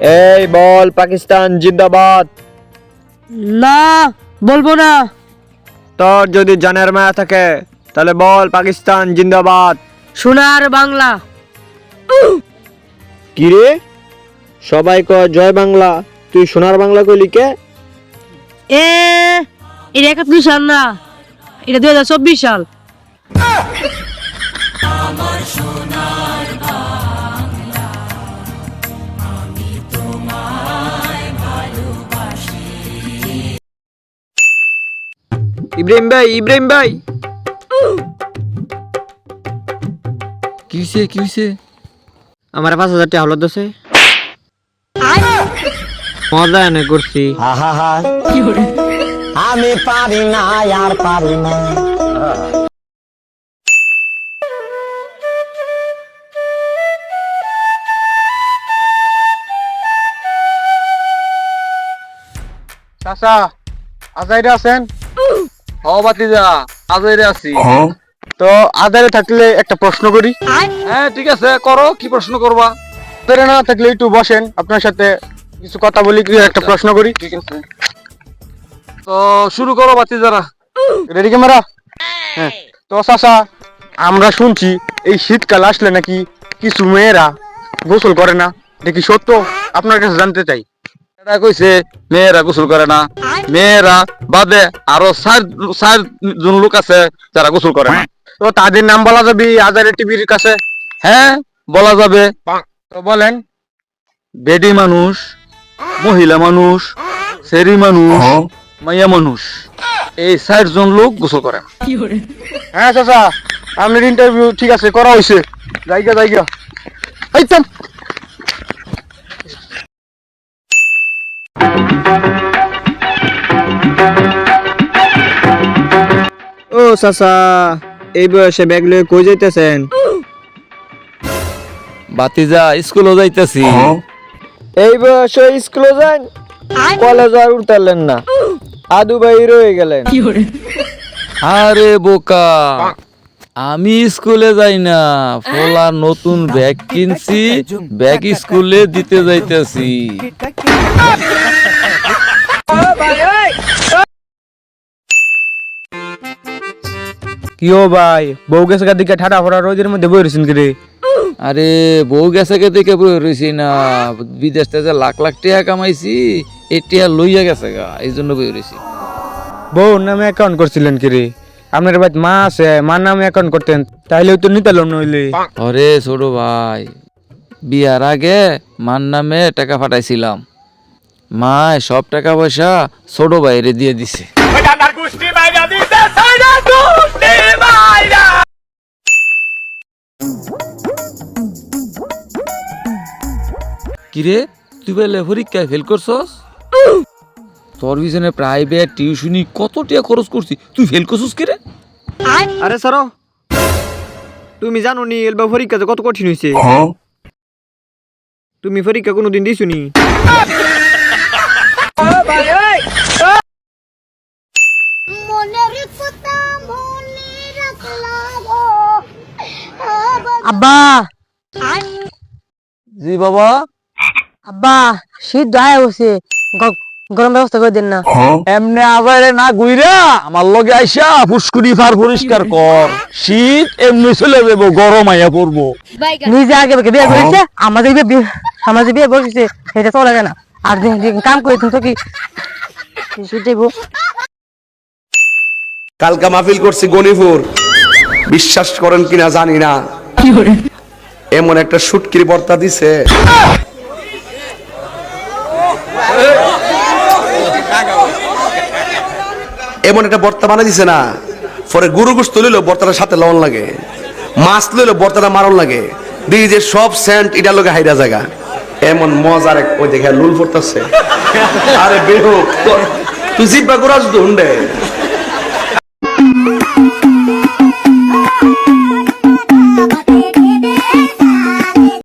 এই বল পাকিস্তান জিন্দাবাদ। না বলব না। তোর যদি জানের মায়া থাকে তাহলে বল পাকিস্তান জিন্দাবাদ। সোনার বাংলা। কি রে? সবাই কয় জয় বাংলা। তুই সোনার বাংলা কইলি কে? এ এটা একাত্তর সাল না। এটা দুই হাজার চব্বিশ সাল। ইব্রাহিম ভাই ইব্রাহিম ভাই। কিসে কিসে আমার পাঁচ হাজার টাকা হলো দোষে মজা এনে করছি। আমি পারি না আর পারি না। চাচা আজাইরে আছেন? আজরে আছি। তো আজাইরে থাকলে একটা প্রশ্ন করি। হ্যাঁ ঠিক আছে করো কি প্রশ্ন করবা? না থাকলে একটু বসেন আপনার সাথে কিছু কথা বলি কি একটা প্রশ্ন করি। ঠিক আছে তো শুরু করো বাতিজারা রেডি ক্যামেরা হ্যাঁ। তো চাচা আমরা শুনছি এই শীতকাল আসলে নাকি কিছু মেয়েরা গোসল করে না। এটা কি সত্য? আপনার কাছে জানতে চাই। এটা কইছে মেয়েরা গোসল করে না। মেয়েরা বাদে আরও চার চার জন লোক আছে যারা গোসল করে না। তো তাদের নাম বলা যাবে আজারে টিভির কাছে। হ্যাঁ বলা যাবে। তো বলেন বেডি মানুষ মহিলা মানুষ সেরি মানুষ মাইয়া মানুষ এই চার জন লোক গোসল করে হ্যাঁ চাচা আপনার ইন্টারভিউ ঠিক আছে করা হয়েছে জায়গা জায়গা এই চাচা এই বয়সে ব্যাগ লয়ে কই যাইতেছেন বাতিজা স্কুলও যাইতেছি এই বয়সে স্কুলে যান কলেজ আর উঠতেলেন না আদু ভাই রয়ে গেলেন আরে বোকা আমি স্কুলে যাই না ফোলার নতুন ব্যাগ কিনছি ব্যাগ স্কুলে দিতে যাইতেছি কি ও ভাই? বউ গেছে দিকে ঠাটা ফোড়া রোজের মধ্যে বই রয়েছেন কি আরে বউ গেছে কে দেখে বই রইছি না। বিদেশ থেকে লাখ লাখ টাকা কামাইছি এই লইয়া গেছে গা এই জন্য বই রইছি বউ নামে অ্যাকাউন্ট করছিলেন কি রে আপনার ভাই মা আছে মার নামে অ্যাকাউন্ট করতেন তাইলে তো নিতে লোন নইলে আরে ছোট ভাই বিয়ার আগে মার নামে টাকা পাঠাইছিলাম। মা সব টাকা পয়সা ছোট ভাইরে দিয়ে দিছে। কিরে তুই বলে পরীক্ষায় ফেল করছস? তোর পিছনে প্রাইভেট টিউশনি কত টাকা খরচ করছি তুই ফেল করছস কিরে? আরে সর। তুমি জানো নি এলবা পরীক্ষা কত কঠিন হয়েছে তুমি পরীক্ষা কোনোদিন দিছো নি? মনের কথা মনে রাখলাম আব্বা জি বাবা। আব্বা শীত দয়া গরম ব্যবস্থা করে দেন না। এমনি আবারে না গুইরা আমার লগে আইসা ফুসকুড়ি ফার পরিষ্কার কর শীত এমনি চলে যাব গরম আইয়া পড়ব নিজে আগে বিয়ে করেছে আমাদের বিয়ে আমাদের বিয়ে বসেছে না। আর কাম করে তুমি তো কি কালকা মাহফিল করছি গনিপুর বিশ্বাস করেন কিনা জানি না। এমন একটা সুটকির বর্তা দিছে। এমন একটা বর্তা বানা দিছে না, পরে গুরু গুস তুলিল বর্তাটার সাথে লবণ লাগে। মাছ লইল, বর্তাটা মারন লাগে। দিই যে সব সেন্ট এটার লোকে হাইরা জায়গা। এমন মজার এক ওই দেখে লুল পড়তেছে আরে বেহু তুই জিব্বা তো হুন্ডে।